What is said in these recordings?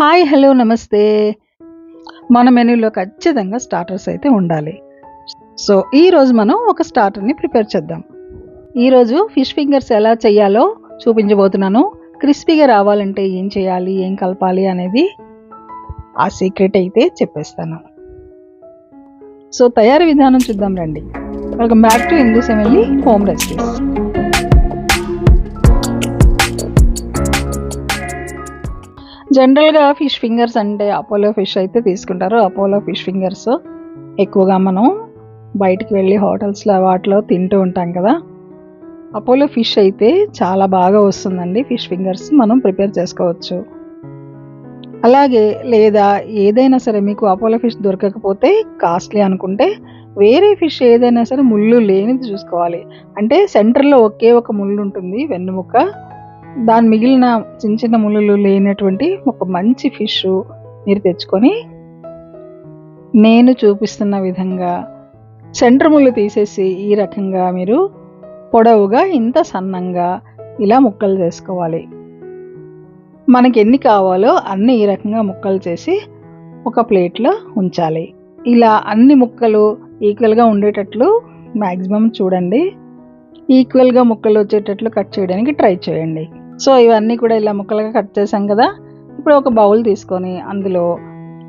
Hi hello నమస్తే. మన మెనూలో ఖచ్చితంగా స్టార్టర్స్ అయితే ఉండాలి. సో ఈరోజు మనం ఒక స్టార్టర్ని ప్రిపేర్ చేద్దాం. ఈరోజు ఫిష్ ఫింగర్స్ ఎలా చేయాలో చూపించబోతున్నాను. క్రిస్పీగా రావాలంటే ఏం చేయాలి ఏం కలపాలి అనేది ఆ సీక్రెట్ అయితే చెప్పేస్తాను. సో తయారీ విధానం చూద్దాం రండి. వెల్కమ్ బ్యాక్ టు హిందూ సెమెల్లి హోమ్ రెసిపీస్ జనరల్గా ఫిష్ ఫింగర్స్ అంటే అపోలో ఫిష్ అయితే తీసుకుంటారు. అపోలో ఫిష్ ఫింగర్స్ ఎక్కువగా మనం బయటికి వెళ్ళి హోటల్స్లో వాటిలో తింటూ ఉంటాం కదా. అపోలో ఫిష్ అయితే చాలా బాగా వస్తుందండి. ఫిష్ ఫింగర్స్ మనం ప్రిపేర్ చేసుకోవచ్చు. అలాగే లేదా ఏదైనా సరే మీకు అపోలో ఫిష్ దొరకకపోతే కాస్ట్లీ అనుకుంటే వేరే ఫిష్ ఏదైనా సరే ముళ్ళు లేనిది చూసుకోవాలి. అంటే సెంటర్లో ఒకే ఒక ముళ్ళు ఉంటుంది వెన్నుముక్క దాని మిగిలిన చిన్న చిన్న ముళ్ళు లేనటువంటి ఒక మంచి ఫిష్ మీరు తెచ్చుకొని నేను చూపిస్తున్న విధంగా సెంటర్ ముళ్ళు తీసేసి ఈ రకంగా మీరు పొడవుగా ఇంత సన్నంగా ఇలా ముక్కలు చేసుకోవాలి. మనకి ఎన్ని కావాలో అన్ని ఈ రకంగా ముక్కలు చేసి ఒక ప్లేట్లో ఉంచాలి. ఇలా అన్ని ముక్కలు ఈక్వల్గా ఉండేటట్లు మ్యాక్సిమం చూడండి. ఈక్వల్గా ముక్కలు వచ్చేటట్లు కట్ చేయడానికి ట్రై చేయండి. సో ఇవన్నీ కూడా ఇలా ముక్కలుగా కట్ చేసాం కదా. ఇప్పుడు ఒక బౌల్ తీసుకొని అందులో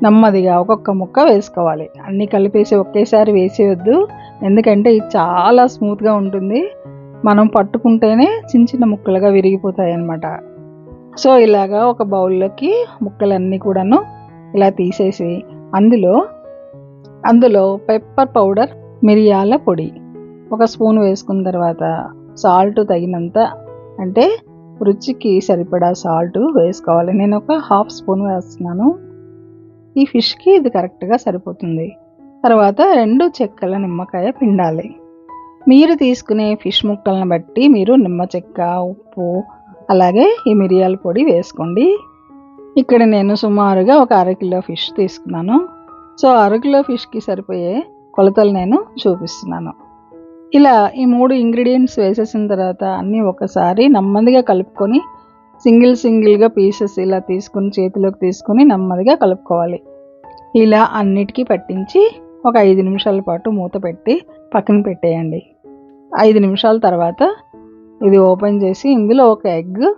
నెమ్మదిగా ఒక్కొక్క ముక్క వేసుకోవాలి. అన్నీ కలిపేసి ఒకేసారి వేసేయొద్దు. ఎందుకంటే ఇది చాలా స్మూత్గా ఉంటుంది. మనం పట్టుకుంటేనే చిన్న చిన్న ముక్కలుగా విరిగిపోతాయి అన్నమాట. సో ఇలాగా ఒక బౌల్లోకి ముక్కలన్నీ కూడాను ఇలా తీసేసి అందులో అందులో పెప్పర్ పౌడర్ మిరియాల పొడి. ఒక స్పూన్ వేసుకున్న తర్వాత సాల్ట్ తగినంత అంటే రుచికి సరిపడా సాల్ట్ వేసుకోవాలి. నేను ఒక హాఫ్ స్పూన్ వేస్తున్నాను. ఈ ఫిష్కి ఇది కరెక్ట్గా సరిపోతుంది. తర్వాత రెండు చెక్కల నిమ్మకాయ పిండాలి. మీరు తీసుకునే ఫిష్ ముక్కలను బట్టి మీరు నిమ్మ చెక్క ఉప్పు అలాగే ఈ మిరియాల పొడి వేసుకోండి. ఇక్కడ నేను సుమారుగా ఒక అరకిలో ఫిష్ తీసుకున్నాను. సో అరకిలో ఫిష్కి సరిపోయే కొలతలు నేను చూపిస్తున్నాను. ఇలా ఈ మూడు ఇంగ్రీడియంట్స్ వేసేసిన తర్వాత అన్నీ ఒకసారి నెమ్మదిగా కలుపుకొని సింగిల్ సింగిల్గా పీసెస్ ఇలా తీసుకుని చేతిలోకి తీసుకొని నెమ్మదిగా కలుపుకోవాలి. ఇలా అన్నిటికీ పట్టించి ఒక ఐదు నిమిషాల పాటు మూత పెట్టి పక్కన పెట్టేయండి. ఐదు నిమిషాల తర్వాత ఇది ఓపెన్ చేసి ఇందులో ఒక ఎగ్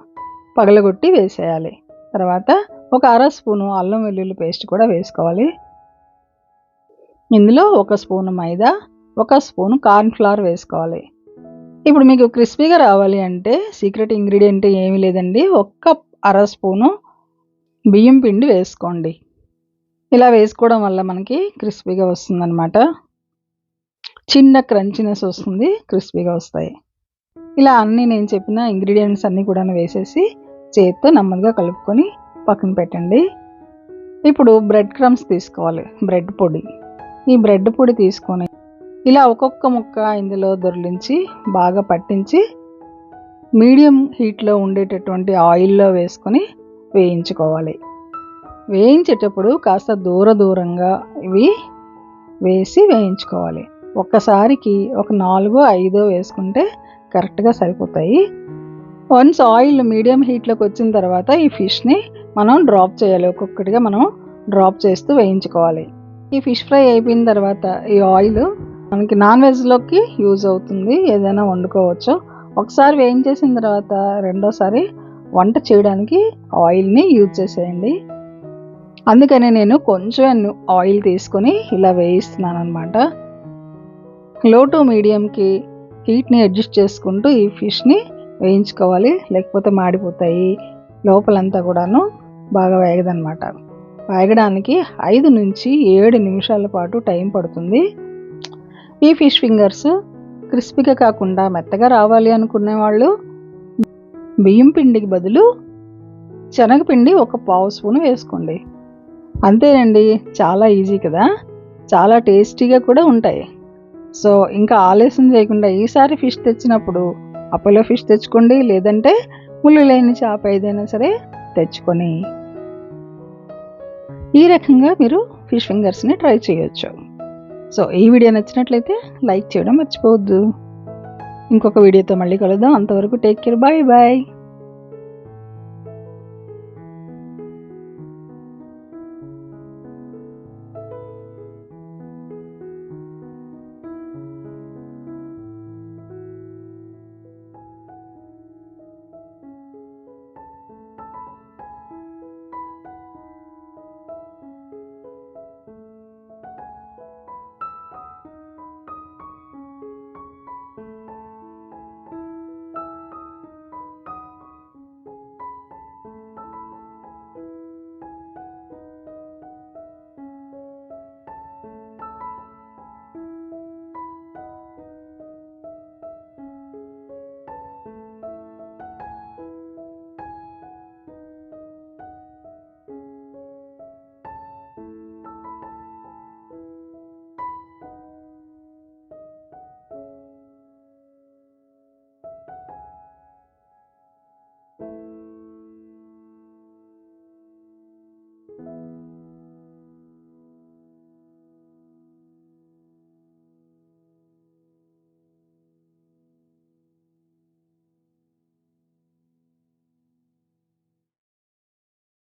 పగలగొట్టి వేసేయాలి. తర్వాత ఒక అర స్పూను అల్లం వెల్లుల్లి పేస్ట్ కూడా వేసుకోవాలి. ఇందులో ఒక స్పూను మైదా ఒక స్పూన్ కార్న్ఫ్లవర్ వేసుకోవాలి. ఇప్పుడు మీకు క్రిస్పీగా రావాలి అంటే సీక్రెట్ ఇంగ్రీడియంట్ ఏమీ లేదండి. ఒక్క అర స్పూను బియ్యం పిండి వేసుకోండి. ఇలా వేసుకోవడం వల్ల మనకి క్రిస్పీగా వస్తుందన్నమాట. చిన్న క్రంచినెస్ వస్తుంది క్రిస్పీగా వస్తాయి. ఇలా అన్నీ నేను చెప్పిన ఇంగ్రీడియంట్స్ అన్నీ కూడా వేసేసి చేత్తో నెమ్మదిగా కలుపుకొని పక్కన పెట్టండి. ఇప్పుడు బ్రెడ్ క్రమ్స్ తీసుకోవాలి బ్రెడ్ పొడి. ఈ బ్రెడ్ పొడి తీసుకొని ఇలా ఒక్కొక్క ముక్క ఇందులో దొరిలించి బాగా పట్టించి మీడియం హీట్లో ఉండేటటువంటి ఆయిల్లో వేసుకొని వేయించుకోవాలి. వేయించేటప్పుడు కాస్త దూర దూరంగా ఇవి వేసి వేయించుకోవాలి. ఒక్కసారికి ఒక నాలుగో ఐదో వేసుకుంటే కరెక్ట్గా సరిపోతాయి. వన్స్ ఆయిల్ మీడియం హీట్లోకి వచ్చిన తర్వాత ఈ ఫిష్ని మనం డ్రాప్ చేయాలి. ఒక్కొక్కటిగా మనం డ్రాప్ చేస్తూ వేయించుకోవాలి. ఈ ఫిష్ ఫ్రై అయిపోయిన తర్వాత ఈ ఆయిల్ మనకి నాన్ వెజ్లోకి యూజ్ అవుతుంది. ఏదైనా వండుకోవచ్చు. ఒకసారి వేయించేసిన తర్వాత రెండోసారి వంట చేయడానికి ఆయిల్ని యూజ్ చేసేయండి. అందుకని నేను కొంచెం ఆయిల్ తీసుకొని ఇలా వేయిస్తున్నాను అనమాట లో టు మీడియంకి హీట్ని అడ్జస్ట్ చేసుకుంటూ ఈ ఫిష్ని వేయించుకోవాలి. లేకపోతే మాడిపోతాయి. లోపలంతా కూడాను బాగా వేగదనమాట వేగడానికి ఐదు నుంచి ఏడు నిమిషాల పాటు టైం పడుతుంది. ఈ ఫిష్ ఫింగర్స్ క్రిస్పీగా కాకుండా మెత్తగా రావాలి అనుకునే వాళ్ళు బియ్యం పిండికి బదులు శనగపిండి ఒక పావు స్పూన్ వేసుకోండి. అంతేనండి చాలా ఈజీ కదా. చాలా టేస్టీగా కూడా ఉంటాయి. సో ఇంకా ఆలస్యం చేయకుండా ఈసారి ఫిష్ తెచ్చినప్పుడు అపోలో ఫిష్ తెచ్చుకోండి లేదంటే ముళ్ళు లేని చేప ఏదైనా సరే తెచ్చుకొని ఈ రకంగా మీరు ఫిష్ ఫింగర్స్ని ట్రై చేయొచ్చు. సో ఈ వీడియో నచ్చినట్లయితే లైక్ చేయడం మర్చిపోవద్దు. ఇంకొక వీడియోతో మళ్ళీ కలుద్దాం. అంతవరకు టేక్ కేర్. Bye bye.